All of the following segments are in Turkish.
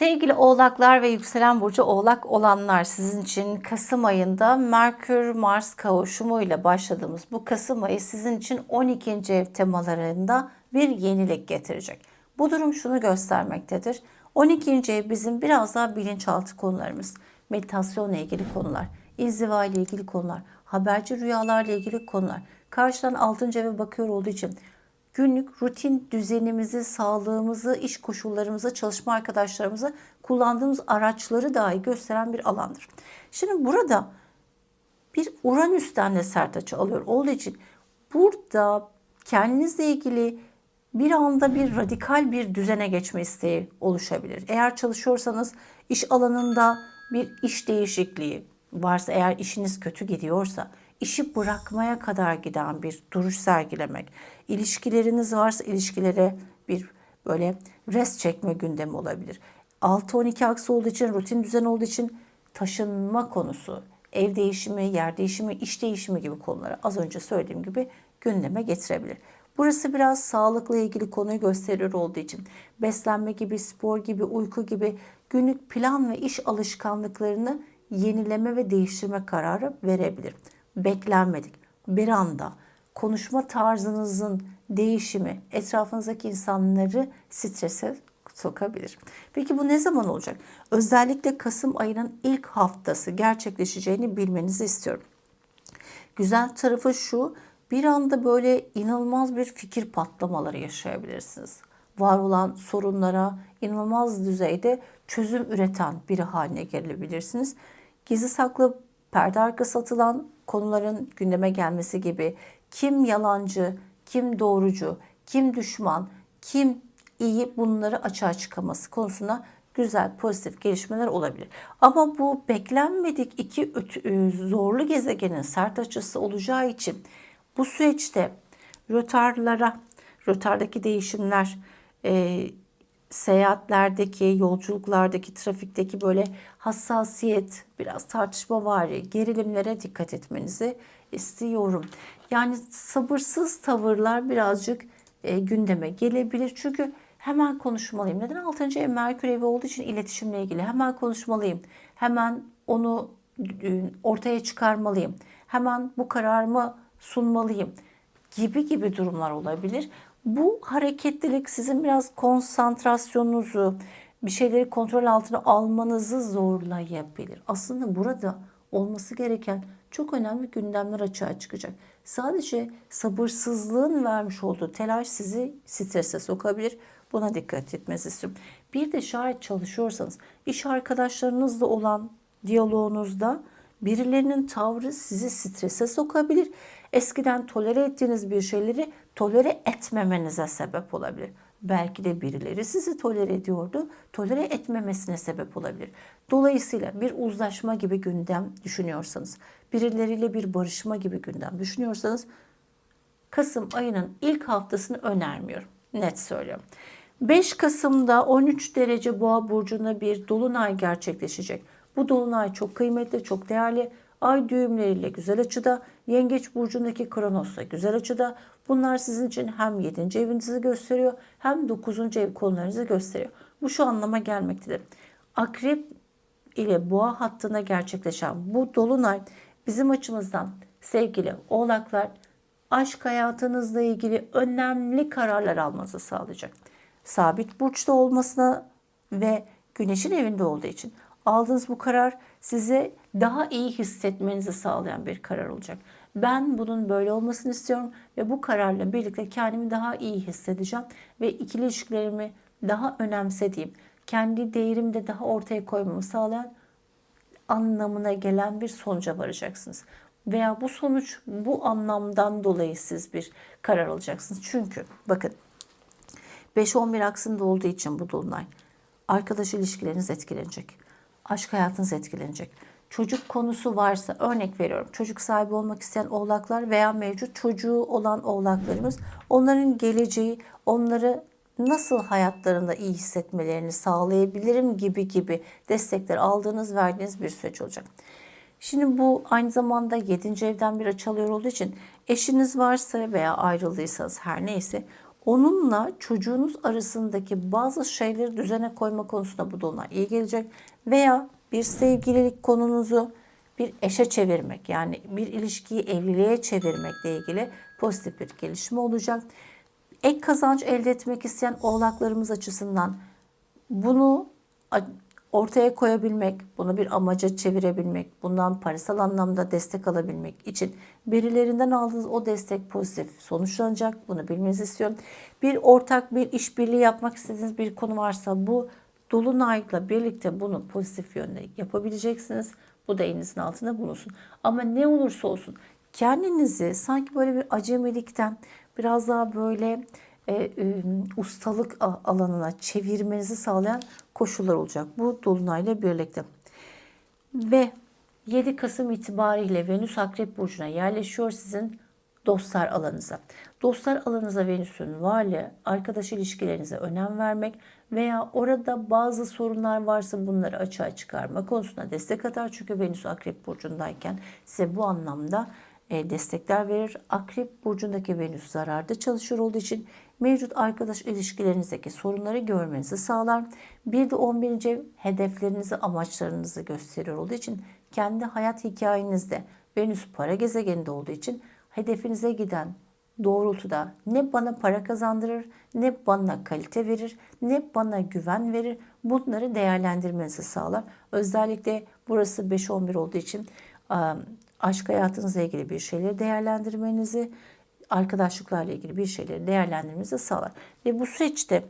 Sevgili oğlaklar ve yükselen burcu oğlak olanlar sizin için Kasım ayında Merkür Mars kavuşumuyla başladığımız bu Kasım ayı sizin için 12. ev temalarında bir yenilik getirecek. Bu durum şunu göstermektedir. 12. ev bizim biraz daha bilinçaltı konularımız, meditasyonla ilgili konular, inziva ile ilgili konular, haberci rüyalarla ilgili konular. Karşıdan 6. eve bakıyor olduğu için günlük rutin düzenimizi, sağlığımızı, iş koşullarımızı, çalışma arkadaşlarımızı kullandığımız araçları dahi gösteren bir alandır. Şimdi burada bir Uranüs'ten de sert açı alıyor olduğu için burada kendinizle ilgili bir anda bir radikal bir düzene geçme isteği oluşabilir. Eğer çalışıyorsanız iş alanında bir iş değişikliği varsa eğer işiniz kötü gidiyorsa işi bırakmaya kadar giden bir duruş sergilemek, ilişkileriniz varsa ilişkilere bir böyle rest çekme gündemi olabilir. 6-12 aksı olduğu için, rutin düzen olduğu için taşınma konusu, ev değişimi, yer değişimi, iş değişimi gibi konuları az önce söylediğim gibi gündeme getirebilir. Burası biraz sağlıkla ilgili konuyu gösteriyor olduğu için beslenme gibi, spor gibi, uyku gibi günlük plan ve iş alışkanlıklarını yenileme ve değiştirme kararı verebilir. Beklenmedik bir anda konuşma tarzınızın değişimi etrafınızdaki insanları strese sokabilir. Peki bu ne zaman olacak? Özellikle Kasım ayının ilk haftası gerçekleşeceğini bilmenizi istiyorum. Güzel tarafı şu, bir anda böyle inanılmaz bir fikir patlamaları yaşayabilirsiniz. Var olan sorunlara inanılmaz düzeyde çözüm üreten biri haline gelebilirsiniz. Gizli saklı perde arkası atılan konuların gündeme gelmesi gibi kim yalancı, kim doğrucu, kim düşman, kim iyi bunları açığa çıkaması konusunda güzel pozitif gelişmeler olabilir. Ama bu beklenmedik iki öt- zorlu gezegenin sert açısı olacağı için bu süreçte rötarlara, rötardaki değişimler, e, seyahatlerdeki, yolculuklardaki, trafikteki böyle hassasiyet, biraz tartışma var, gerilimlere dikkat etmenizi istiyorum. Yani sabırsız tavırlar birazcık e, gündeme gelebilir. Çünkü hemen konuşmalıyım. Neden 6. ev Merkür evi olduğu için iletişimle ilgili hemen konuşmalıyım. Hemen onu e, ortaya çıkarmalıyım. Hemen bu kararımı sunmalıyım gibi gibi durumlar olabilir. Bu hareketlilik sizin biraz konsantrasyonunuzu, bir şeyleri kontrol altına almanızı zorlayabilir. Aslında burada olması gereken çok önemli gündemler açığa çıkacak. Sadece sabırsızlığın vermiş olduğu telaş sizi strese sokabilir. Buna dikkat etmenizi istiyorum. Bir de şayet çalışıyorsanız iş arkadaşlarınızla olan diyaloğunuzda birilerinin tavrı sizi strese sokabilir. Eskiden tolere ettiğiniz bir şeyleri tolere etmemenize sebep olabilir. Belki de birileri sizi tolere ediyordu, tolere etmemesine sebep olabilir. Dolayısıyla bir uzlaşma gibi gündem düşünüyorsanız, birileriyle bir barışma gibi gündem düşünüyorsanız Kasım ayının ilk haftasını önermiyorum. Net söylüyorum. 5 Kasım'da 13 derece boğa burcunda bir dolunay gerçekleşecek. Bu dolunay çok kıymetli, çok değerli. Ay düğümleriyle güzel açıda, Yengeç burcundaki Kronos'la güzel açıda. Bunlar sizin için hem 7. evinizi gösteriyor hem 9. ev konularınızı gösteriyor. Bu şu anlama gelmektedir. Akrep ile boğa hattına gerçekleşen bu dolunay bizim açımızdan sevgili oğlaklar aşk hayatınızla ilgili önemli kararlar almanızı sağlayacak. Sabit burçta olmasına ve güneşin evinde olduğu için aldığınız bu karar size daha iyi hissetmenizi sağlayan bir karar olacak. Ben bunun böyle olmasını istiyorum ve bu kararla birlikte kendimi daha iyi hissedeceğim ve ikili ilişkilerimi daha önemsediğim, kendi değerimi de daha ortaya koymamı sağlayan anlamına gelen bir sonuca varacaksınız. Veya bu sonuç bu anlamdan dolayı siz bir karar alacaksınız. Çünkü bakın 5-11 aksında olduğu için bu dolunay arkadaş ilişkileriniz etkilenecek. Aşk hayatınız etkilenecek. Çocuk konusu varsa örnek veriyorum. Çocuk sahibi olmak isteyen oğlaklar veya mevcut çocuğu olan oğlaklarımız onların geleceği, onları nasıl hayatlarında iyi hissetmelerini sağlayabilirim gibi gibi destekler aldığınız, verdiğiniz bir süreç olacak. Şimdi bu aynı zamanda 7. evden bir açı alıyor olduğu için eşiniz varsa veya ayrıldıysanız her neyse Onunla çocuğunuz arasındaki bazı şeyleri düzene koyma konusunda bu dolunay iyi gelecek. Veya bir sevgililik konunuzu bir eşe çevirmek yani bir ilişkiyi evliliğe çevirmekle ilgili pozitif bir gelişme olacak. Ek kazanç elde etmek isteyen oğlaklarımız açısından bunu ortaya koyabilmek, bunu bir amaca çevirebilmek, bundan parasal anlamda destek alabilmek için birilerinden aldığınız o destek pozitif sonuçlanacak. Bunu bilmenizi istiyorum. Bir ortak bir işbirliği yapmak istediğiniz bir konu varsa bu Dolunay'la birlikte bunu pozitif yönde yapabileceksiniz. Bu da elinizin altında bulunsun. Ama ne olursa olsun kendinizi sanki böyle bir acemilikten biraz daha böyle e, e, ustalık alanına çevirmenizi sağlayan koşullar olacak. Bu dolunayla birlikte. Ve 7 Kasım itibariyle Venüs Akrep Burcu'na yerleşiyor sizin dostlar alanınıza. Dostlar alanınıza Venüs'ün varlığı arkadaş ilişkilerinize önem vermek veya orada bazı sorunlar varsa bunları açığa çıkarma konusunda destek atar. Çünkü Venüs Akrep Burcu'ndayken size bu anlamda e, destekler verir. Akrep burcundaki Venüs zararda çalışıyor olduğu için mevcut arkadaş ilişkilerinizdeki sorunları görmenizi sağlar. Bir de 11. ev hedeflerinizi, amaçlarınızı gösteriyor olduğu için kendi hayat hikayenizde Venüs para gezegeninde olduğu için hedefinize giden doğrultuda ne bana para kazandırır, ne bana kalite verir, ne bana güven verir. Bunları değerlendirmenizi sağlar. Özellikle burası 5-11 olduğu için aşk hayatınızla ilgili bir şeyleri değerlendirmenizi, arkadaşlıklarla ilgili bir şeyleri değerlendirmenizi sağlar. Ve bu süreçte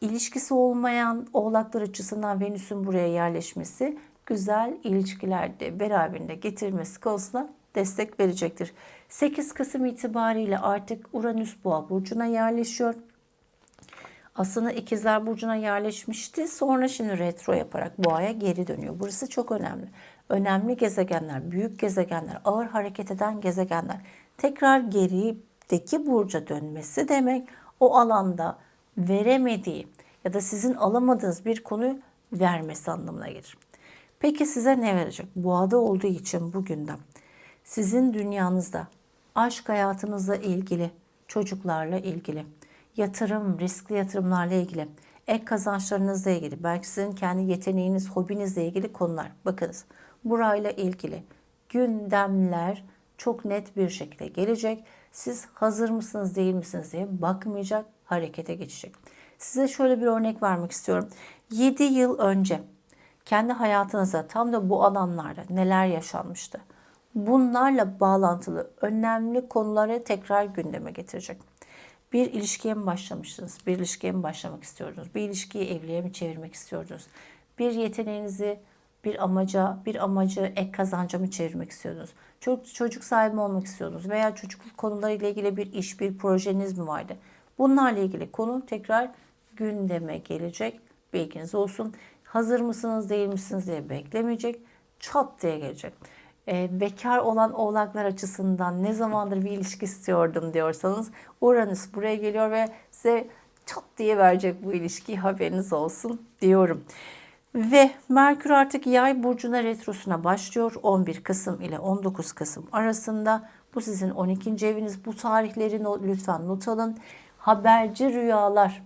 ilişkisi olmayan oğlaklar açısından Venüs'ün buraya yerleşmesi güzel ilişkilerde beraberinde getirmesi konusunda destek verecektir. 8 Kasım itibariyle artık Uranüs Boğa burcuna yerleşiyor. Aslında ikizler burcuna yerleşmişti. Sonra şimdi retro yaparak boğaya geri dönüyor. Burası çok önemli. Önemli gezegenler, büyük gezegenler, ağır hareket eden gezegenler tekrar gerideki burca dönmesi demek o alanda veremediği ya da sizin alamadığınız bir konuyu vermesi anlamına gelir. Peki size ne verecek? Boğada olduğu için bugünden sizin dünyanızda aşk hayatınızla ilgili, çocuklarla ilgili, yatırım, riskli yatırımlarla ilgili, ek kazançlarınızla ilgili, belki sizin kendi yeteneğiniz, hobinizle ilgili konular. Bakınız burayla ilgili gündemler çok net bir şekilde gelecek. Siz hazır mısınız değil misiniz diye bakmayacak, harekete geçecek. Size şöyle bir örnek vermek istiyorum. 7 yıl önce kendi hayatınızda tam da bu alanlarda neler yaşanmıştı? Bunlarla bağlantılı önemli konuları tekrar gündeme getirecek. Bir ilişkiye mi başlamıştınız? Bir ilişkiye mi başlamak istiyordunuz? Bir ilişkiyi evliliğe mi çevirmek istiyordunuz? Bir yeteneğinizi bir amaca, bir amacı ek kazanca mı çevirmek istiyordunuz? Çocuk, çocuk sahibi olmak istiyordunuz veya çocukluk konularıyla ilgili bir iş, bir projeniz mi vardı? Bunlarla ilgili konu tekrar gündeme gelecek. Bilginiz olsun. Hazır mısınız değil misiniz diye beklemeyecek. Çat diye gelecek. Ee, bekar olan oğlaklar açısından ne zamandır bir ilişki istiyordum diyorsanız Uranüs buraya geliyor ve size çat diye verecek bu ilişkiyi haberiniz olsun diyorum. Ve Merkür artık yay burcuna retrosuna başlıyor 11 Kasım ile 19 Kasım arasında. Bu sizin 12. eviniz. Bu tarihleri no- lütfen not alın. Haberci rüyalar,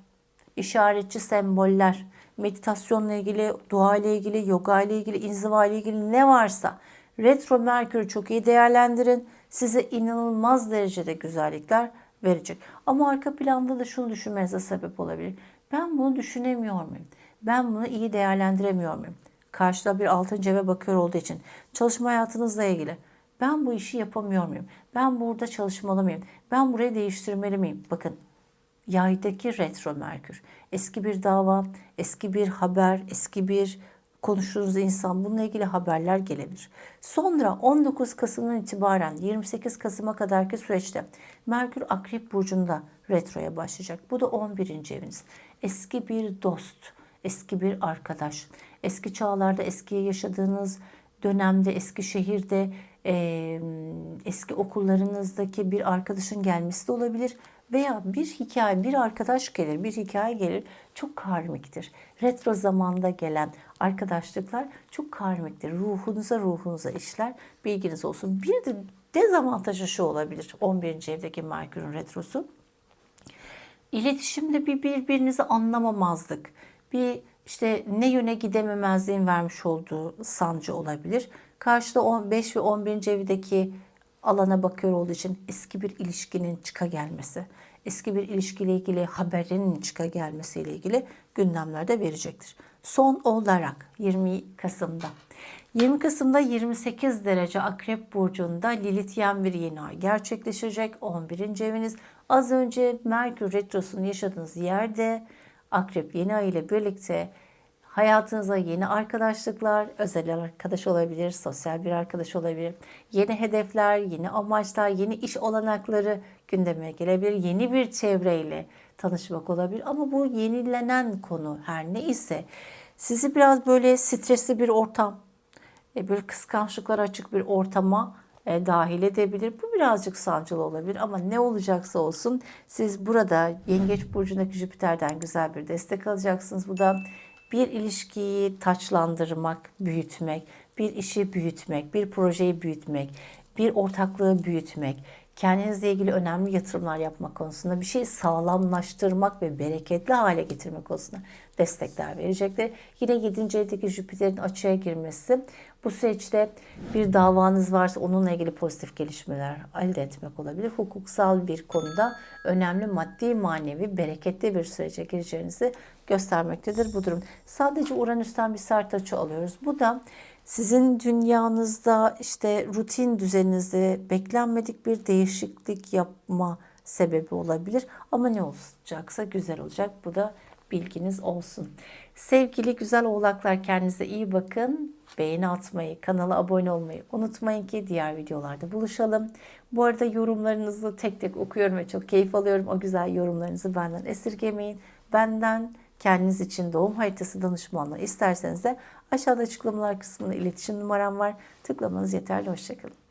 işaretçi semboller, meditasyonla ilgili, dua ile ilgili, yoga ile ilgili, inziva ile ilgili ne varsa retro Merkür'ü çok iyi değerlendirin. Size inanılmaz derecede güzellikler verecek. Ama arka planda da şunu düşünmenize sebep olabilir. Ben bunu düşünemiyor muyum? Ben bunu iyi değerlendiremiyor muyum? Karşıda bir altıncı eve bakıyor olduğu için çalışma hayatınızla ilgili. Ben bu işi yapamıyor muyum? Ben burada çalışmalı mıyım? Ben burayı değiştirmeli miyim? Bakın yaydaki retro Merkür. Eski bir dava, eski bir haber, eski bir konuştuğunuz insan bununla ilgili haberler gelebilir. Sonra 19 Kasım'dan itibaren 28 Kasım'a kadarki süreçte Merkür Akrep Burcu'nda retroya başlayacak. Bu da 11. eviniz. Eski bir dost, eski bir arkadaş, eski çağlarda eski yaşadığınız dönemde eski şehirde e, eski okullarınızdaki bir arkadaşın gelmesi de olabilir veya bir hikaye bir arkadaş gelir bir hikaye gelir çok karmiktir. Retro zamanda gelen arkadaşlıklar çok karmiktir. Ruhunuza ruhunuza işler bilginiz olsun. Bir de dezavantajı şu olabilir 11. evdeki Merkür'ün retrosu. İletişimde bir birbirinizi anlamamazlık, bir işte ne yöne gidememezliğin vermiş olduğu sancı olabilir. Karşıda 15 ve 11. evdeki alana bakıyor olduğu için eski bir ilişkinin çıka gelmesi, eski bir ilişkiyle ilgili haberinin çıka gelmesiyle ilgili gündemlerde verecektir. Son olarak 20 Kasım'da 20 Kasım'da 28 derece Akrep Burcu'nda Lilithyen bir yeni ay gerçekleşecek. 11. eviniz az önce Merkür Retrosu'nu yaşadığınız yerde Akrep yeni ay ile birlikte hayatınıza yeni arkadaşlıklar, özel arkadaş olabilir, sosyal bir arkadaş olabilir, yeni hedefler, yeni amaçlar, yeni iş olanakları gündeme gelebilir. Yeni bir çevreyle tanışmak olabilir ama bu yenilenen konu her ne ise sizi biraz böyle stresli bir ortam, e, böyle kıskançlıklar açık bir ortama e, dahil edebilir. Bu birazcık sancılı olabilir ama ne olacaksa olsun siz burada Yengeç Burcu'ndaki Jüpiter'den güzel bir destek alacaksınız. Bu da bir ilişkiyi taçlandırmak, büyütmek, bir işi büyütmek, bir projeyi büyütmek, bir ortaklığı büyütmek, kendinizle ilgili önemli yatırımlar yapmak konusunda bir şeyi sağlamlaştırmak ve bereketli hale getirmek konusunda destekler verecekler. Yine 7. evdeki Jüpiter'in açığa girmesi bu süreçte bir davanız varsa onunla ilgili pozitif gelişmeler elde etmek olabilir. Hukuksal bir konuda önemli maddi manevi bereketli bir sürece gireceğinizi göstermektedir bu durum. Sadece Uranüs'ten bir sert açı alıyoruz. Bu da sizin dünyanızda işte rutin düzeninizde beklenmedik bir değişiklik yapma sebebi olabilir. Ama ne olacaksa güzel olacak. Bu da bilginiz olsun. Sevgili güzel oğlaklar kendinize iyi bakın. Beğeni atmayı, kanala abone olmayı unutmayın ki diğer videolarda buluşalım. Bu arada yorumlarınızı tek tek okuyorum ve çok keyif alıyorum. O güzel yorumlarınızı benden esirgemeyin. Benden kendiniz için doğum haritası danışmanlığı isterseniz de aşağıda açıklamalar kısmında iletişim numaram var. Tıklamanız yeterli. Hoşçakalın.